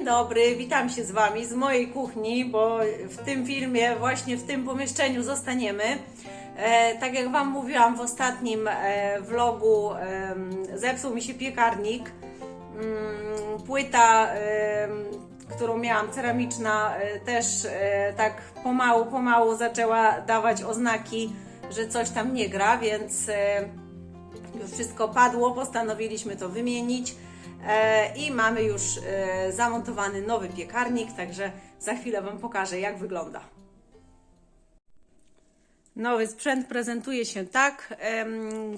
Dzień dobry, witam się z Wami z mojej kuchni, bo w tym filmie, właśnie w tym pomieszczeniu zostaniemy. E, tak jak Wam mówiłam w ostatnim e, vlogu, zepsuł mi się piekarnik. Mm, płyta, którą miałam, ceramiczna, e, też tak pomału, pomału zaczęła dawać oznaki, że coś tam nie gra, więc już wszystko padło, postanowiliśmy to wymienić i mamy już e, zamontowany nowy piekarnik, także za chwilę Wam pokażę, jak wygląda. Nowy sprzęt prezentuje się tak.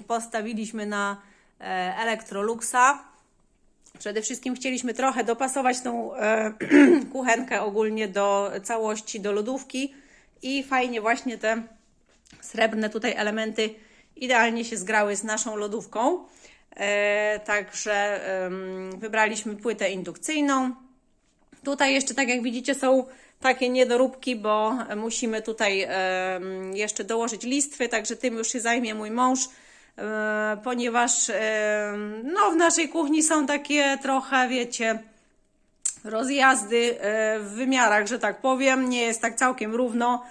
Postawiliśmy na e, Electroluxa. Przede wszystkim chcieliśmy trochę dopasować tą e, kuchenkę ogólnie do całości, do lodówki i fajnie właśnie te srebrne tutaj elementy idealnie się zgrały z naszą lodówką. E, także wybraliśmy płytę indukcyjną. Tutaj jeszcze, tak jak widzicie, są takie niedoróbki, bo musimy tutaj jeszcze dołożyć listwy, także tym już się zajmie mój mąż, e, ponieważ no, w naszej kuchni są takie trochę, wiecie, rozjazdy e, w wymiarach, że tak powiem. Nie jest tak całkiem równo,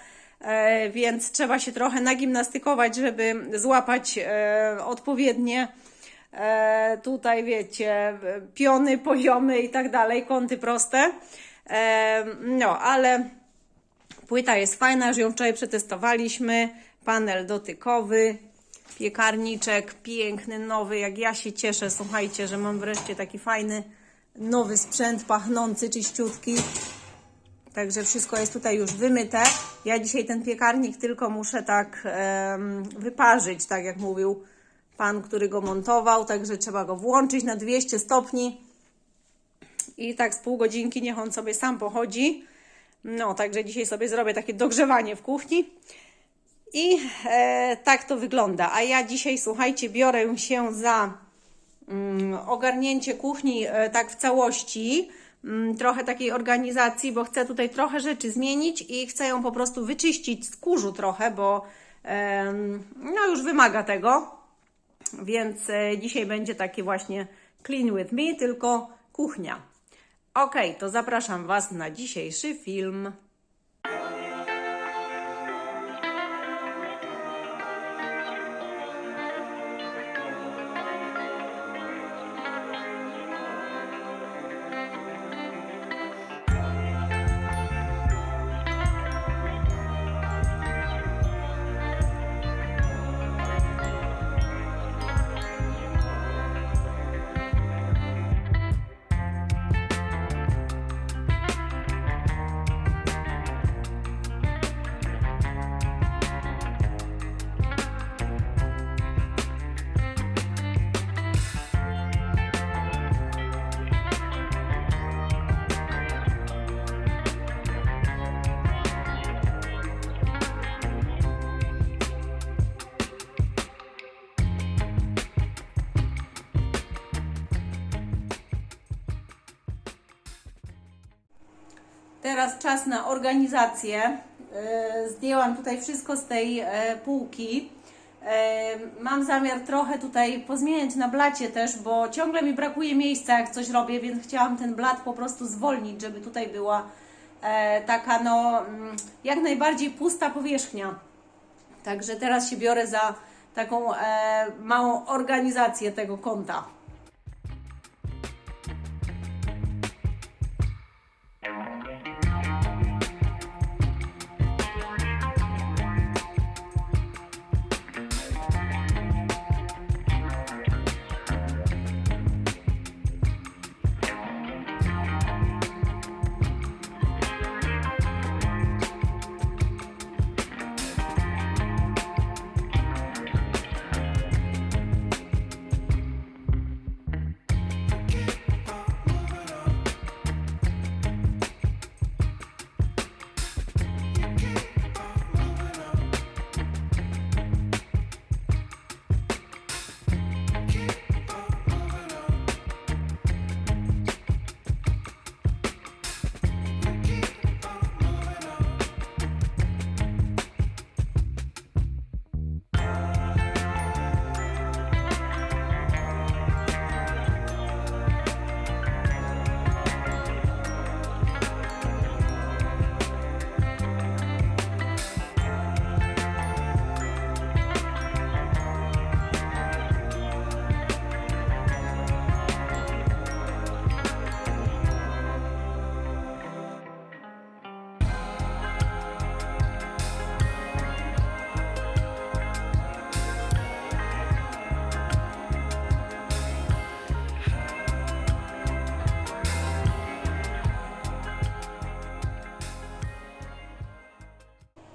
więc trzeba się trochę nagimnastykować, żeby złapać odpowiednie tutaj, wiecie, piony, poziomy i tak dalej, kąty proste. E, No, ale płyta jest fajna, że ją wczoraj przetestowaliśmy. Panel dotykowy, piekarniczek piękny, nowy, jak ja się cieszę, słuchajcie, że mam wreszcie taki fajny, nowy sprzęt, pachnący, czyściutki. Także wszystko jest tutaj już wymyte. Ja dzisiaj ten piekarnik tylko muszę tak em, wyparzyć, tak jak mówił pan, który go montował. Także trzeba go włączyć na 200 stopni i tak z pół godzinki niech on sobie sam pochodzi. No, także dzisiaj sobie zrobię takie dogrzewanie w kuchni. I e, tak to wygląda. A ja dzisiaj, słuchajcie, biorę się za mm, ogarnięcie kuchni e, tak w całości, mm, trochę takiej organizacji, bo chcę tutaj trochę rzeczy zmienić i chcę ją po prostu wyczyścić z kurzu trochę, bo em, no już wymaga tego. Więc e, dzisiaj będzie takie właśnie clean with me, tylko kuchnia. Ok, to zapraszam Was na dzisiejszy film. Teraz czas na organizację. Yy, Zdjęłam tutaj wszystko z tej e, półki. Yy, Mam zamiar trochę tutaj pozmieniać na blacie też, bo ciągle mi brakuje miejsca, jak coś robię, więc chciałam ten blat po prostu zwolnić, żeby tutaj była e, taka, no, mm, jak najbardziej pusta powierzchnia. Także teraz się biorę za taką e, małą organizację tego kąta.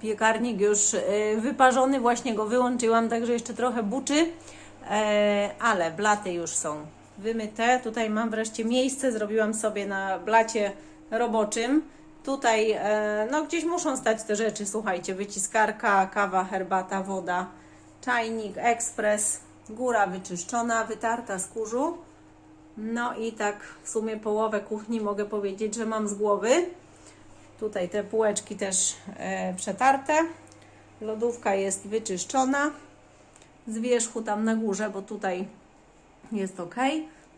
Piekarnik już e, wyparzony, właśnie go wyłączyłam, także jeszcze trochę buczy, e, ale blaty już są wymyte. Tutaj mam wreszcie miejsce, zrobiłam sobie na blacie roboczym. Tutaj, e, no gdzieś muszą stać te rzeczy, słuchajcie, wyciskarka, kawa, herbata, woda, czajnik, ekspres, góra wyczyszczona, wytarta z kurzu. No i tak w sumie połowę kuchni mogę powiedzieć, że mam z głowy. Tutaj te półeczki też e, przetarte. Lodówka jest wyczyszczona z wierzchu tam na górze, bo tutaj jest ok.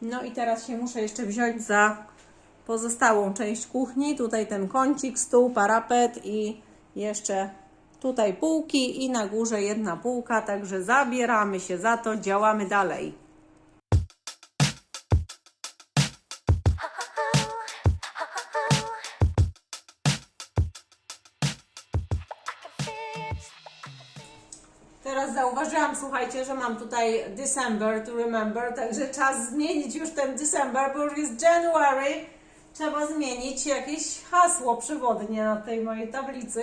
No i teraz się muszę jeszcze wziąć za pozostałą część kuchni. Tutaj ten kącik, stół, parapet i jeszcze tutaj półki i na górze jedna półka. Także zabieramy się za to, działamy dalej. Teraz zauważyłam, słuchajcie, że mam tutaj December to remember, także czas zmienić już ten December, bo już jest January. Trzeba zmienić jakieś hasło przewodnie na tej mojej tablicy.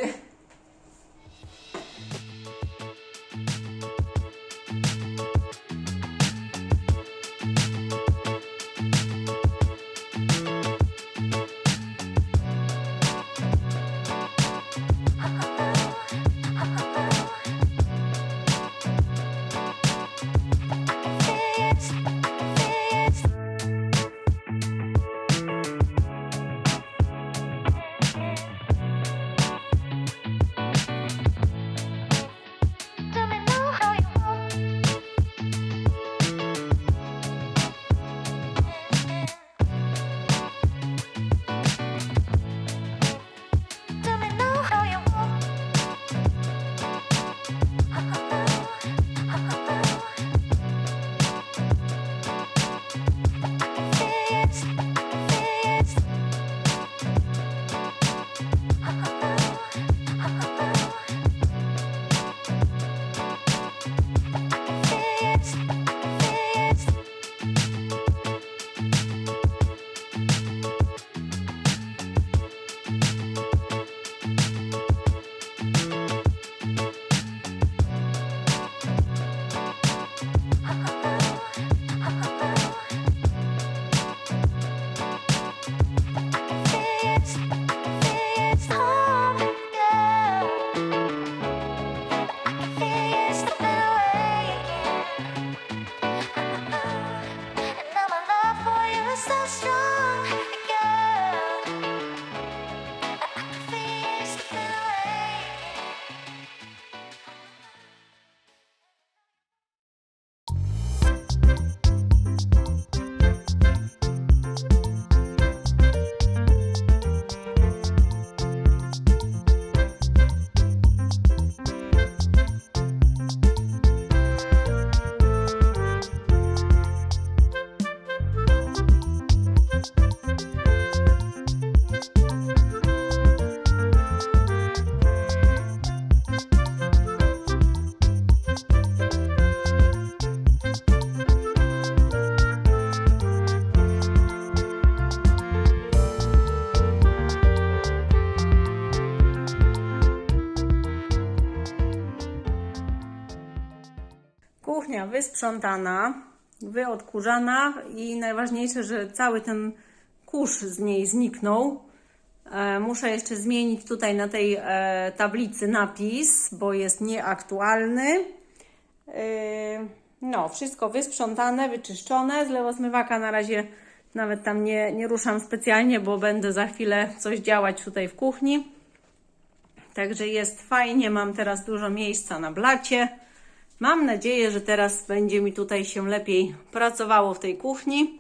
Kuchnia wysprzątana, wyodkurzana i najważniejsze, że cały ten kurz z niej zniknął. E, muszę jeszcze zmienić tutaj na tej e, tablicy napis, bo jest nieaktualny. E, no, wszystko wysprzątane, wyczyszczone. Z lewosmywaka na razie nawet tam nie, nie ruszam specjalnie, bo będę za chwilę coś działać tutaj w kuchni. Także jest fajnie, mam teraz dużo miejsca na blacie. Mam nadzieję, że teraz będzie mi tutaj się lepiej pracowało w tej kuchni.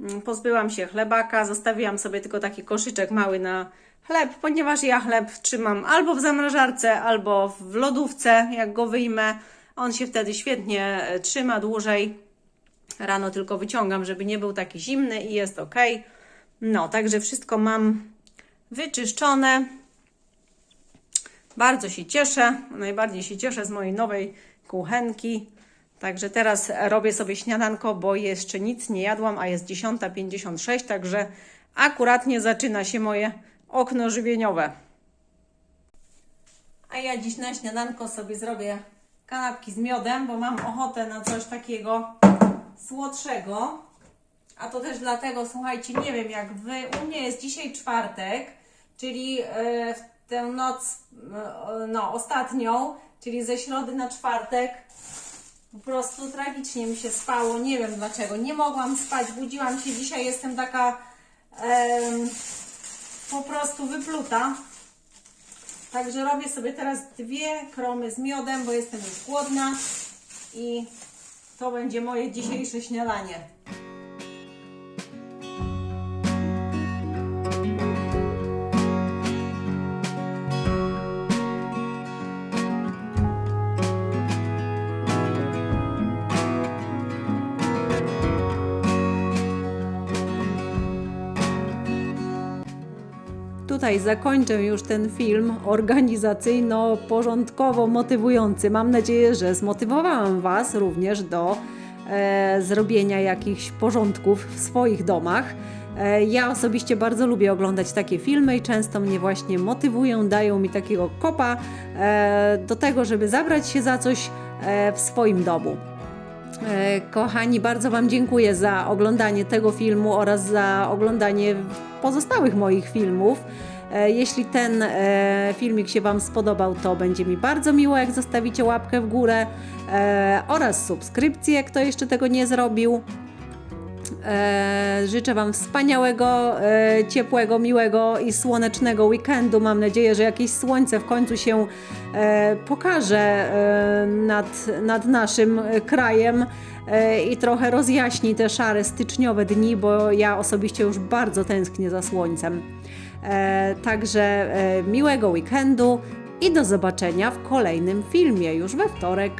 Mm, Pozbyłam się chlebaka, zostawiłam sobie tylko taki koszyczek mały na chleb, ponieważ ja chleb trzymam albo w zamrażarce, albo w lodówce, jak go wyjmę. On się wtedy świetnie e, trzyma dłużej. Rano tylko wyciągam, żeby nie był taki zimny i jest ok. No, także wszystko mam wyczyszczone. Bardzo się cieszę. Najbardziej się cieszę z mojej nowej kuchenki. Także teraz robię sobie śniadanko, bo jeszcze nic nie jadłam, a jest 10.56, także akuratnie zaczyna się moje okno żywieniowe. A ja dziś na śniadanko sobie zrobię kanapki z miodem, bo mam ochotę na coś takiego słodszego. A to też dlatego, słuchajcie, nie wiem jak wy, u mnie jest dzisiaj czwartek, czyli e, tę noc, e, no ostatnią, czyli ze środy na czwartek, po prostu tragicznie mi się spało, nie wiem dlaczego, nie mogłam spać, budziłam się dzisiaj, jestem taka po prostu wypluta. Także robię sobie teraz dwie kromy z miodem, bo jestem już głodna i to będzie moje dzisiejsze śniadanie. Tutaj zakończę już ten film organizacyjno-porządkowo motywujący. Mam nadzieję, że zmotywowałam Was również do e, zrobienia jakichś porządków w swoich domach. E, ja osobiście bardzo lubię oglądać takie filmy i często mnie właśnie motywują, dają mi takiego kopa e, do tego, żeby zabrać się za coś e, w swoim domu. E, Kochani, bardzo Wam dziękuję za oglądanie tego filmu oraz za oglądanie pozostałych moich filmów. E, Jeśli ten e, filmik się Wam spodobał, to będzie mi bardzo miło, jak zostawicie łapkę w górę e, oraz subskrypcję, kto jeszcze tego nie zrobił. E, życzę Wam wspaniałego, e, ciepłego, miłego i słonecznego weekendu. Mam nadzieję, że jakieś słońce w końcu się e, pokaże nad, nad naszym krajem i trochę rozjaśni te szare styczniowe dni, bo ja osobiście już bardzo tęsknię za słońcem. Także miłego weekendu i do zobaczenia w kolejnym filmie już we wtorek.